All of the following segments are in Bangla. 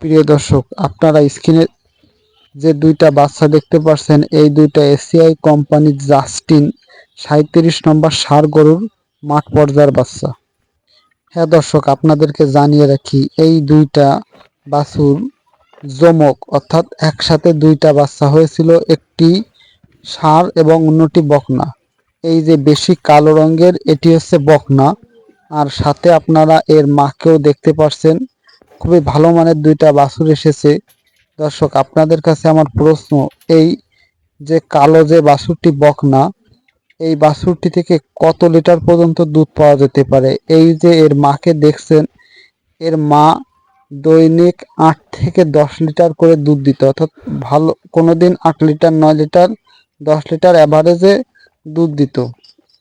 প্রিয় দর্শক, আপনারা স্ক্রিনে যে দুইটা বাচ্চা দেখতে পাচ্ছেন এই দুইটা এসিআই কোম্পানির জাস্টিন সাঁত্রিশ নম্বর সার গরুর মাঠ পর্যায়ের বাচ্চা। হ্যাঁ দর্শক, আপনাদেরকে জানিয়ে রাখি, এই দুইটা বাছুর জমক অর্থাৎ একসাথে দুইটা বাচ্চা হয়েছিল, একটি ষাঁড় এবং অন্যটি বকনা। এই যে বেশি কালো রঙের, এটি হচ্ছে বকনা। আর সাথে আপনারা এর মাকেও দেখতে পাচ্ছেন খুবই ভালো মানের দুইটা বাছুর এসেছে। দর্শক, আপনাদের কাছে আমার প্রশ্ন এই যে কালো যে বাছুরটি বকনা, এই বাছুরটি থেকে কত লিটার পর্যন্ত দুধ পাওয়া যেতে পারে? এই যে এর মাকে দেখছেন, এর মা দৈনিক আট থেকে দশ লিটার করে দুধ দিত। অর্থাৎ ভালো কোনো দিন আট লিটার, নয় লিটার, দশ লিটার অ্যাভারেজে দুধ দিত।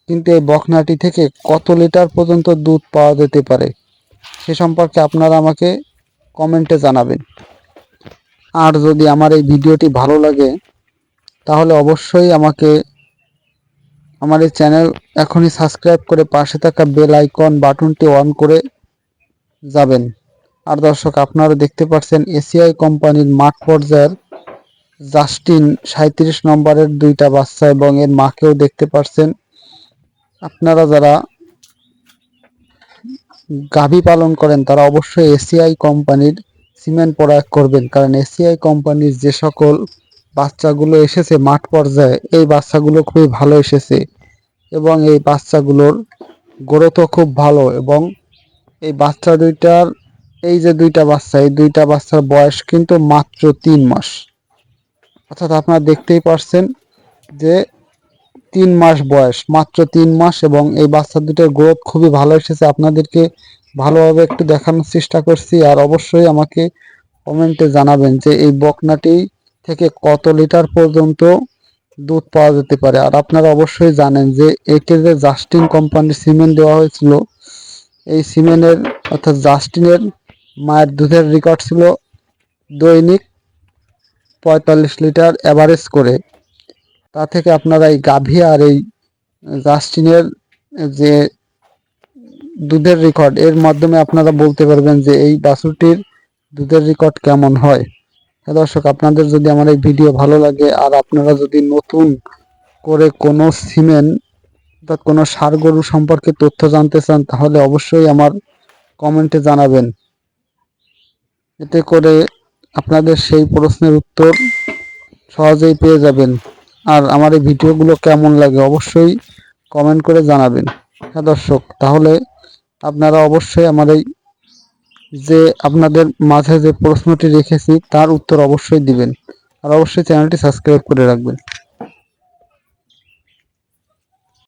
কিন্তু এই বকনাটি থেকে কত লিটার পর্যন্ত দুধ পাওয়া যেতে পারে? সে সম্পর্কে আপনারা আমাকে কমেন্টে জানাবেন। আর যদি আমার এই ভিডিওটি ভালো লাগে, তাহলে অবশ্যই আমাকে আমার এই চ্যানেল এখনই সাবস্ক্রাইব করে পাশে থাকা বেল আইকন বাটনটি অন করে যাবেন। আর দর্শক, আপনারা দেখতে পাচ্ছেন এসিআই কোম্পানির মাঠ পর্যায়ের জাস্টিন সাঁত্রিশ নম্বরের দুইটা বাচ্চা এবং এর মাকেও দেখতে পাচ্ছেন। আপনারা যারা গাভী পালন করেন, তারা অবশ্যই এসিআই কোম্পানির সিমেন্ট প্রয়োগ করবেন। কারণ এসিআই কোম্পানির যে সকল বাচ্চাগুলো এসেছে মাঠ পর্যায়ে, এই বাচ্চাগুলো খুবই ভালো এসেছে এবং এই বাচ্চাগুলোর গ্রোথও খুব ভালো এবং এই বাচ্চা দুইটার, এই যে দুইটা বাচ্চা, এই দুইটা বাচ্চার বয়স কিন্তু মাত্র তিন মাস। অর্থাৎ আপনারা দেখতেই পারছেন যে তিন মাস বয়স, মাত্র তিন মাস এবং এই বাচ্চা দুটোর গ্রোথ খুবই ভালো এসেছে। আপনাদেরকে ভালোভাবে একটু দেখানোর চেষ্টা করছি আর অবশ্যই আমাকে কমেন্টে জানাবেন যে এই বকনাটি থেকে কত লিটার পর্যন্ত দুধ পাওয়া যেতে পারে। আর আপনারা অবশ্যই জানেন যে একে যে জাস্টিন কোম্পানির সিমেন্ট দেওয়া হয়েছিল, এই সিমেন্টের অর্থাৎ জাস্টিনের মায়ের দুধের রেকর্ড ছিল দৈনিক পঁয়তাল্লিশ লিটার অ্যাভারেজ করে। তা থেকে আপনারা এই গাভী আর এই জাস্টিনের যে দুধের রেকর্ড এর মাধ্যমে আপনারা বলতে পারবেন যে এই বাছুরটির দুধের রেকর্ড কেমন হয়। হ্যাঁ দর্শক, আপনাদের যদি আমার এই ভিডিও ভালো লাগে আর আপনারা যদি নতুন করে কোনো সিমেন্ট বা কোনো সার গরু সম্পর্কে তথ্য জানতে চান, তাহলে অবশ্যই আমার কমেন্টে জানাবেন। এতে করে আপনাদের সেই প্রশ্নের উত্তর সহজেই পেয়ে যাবেন। আর আমার এই ভিডিওগুলো কেমন লাগে অবশ্যই কমেন্ট করে জানাবেন। হ্যাঁ দর্শক, তাহলে আপনারা অবশ্যই আমার এই যে আপনাদের মাঝে যে প্রশ্নটি রেখেছি, তার উত্তর অবশ্যই দিবেন। আর অবশ্যই চ্যানেলটি সাবস্ক্রাইব করে রাখবেন।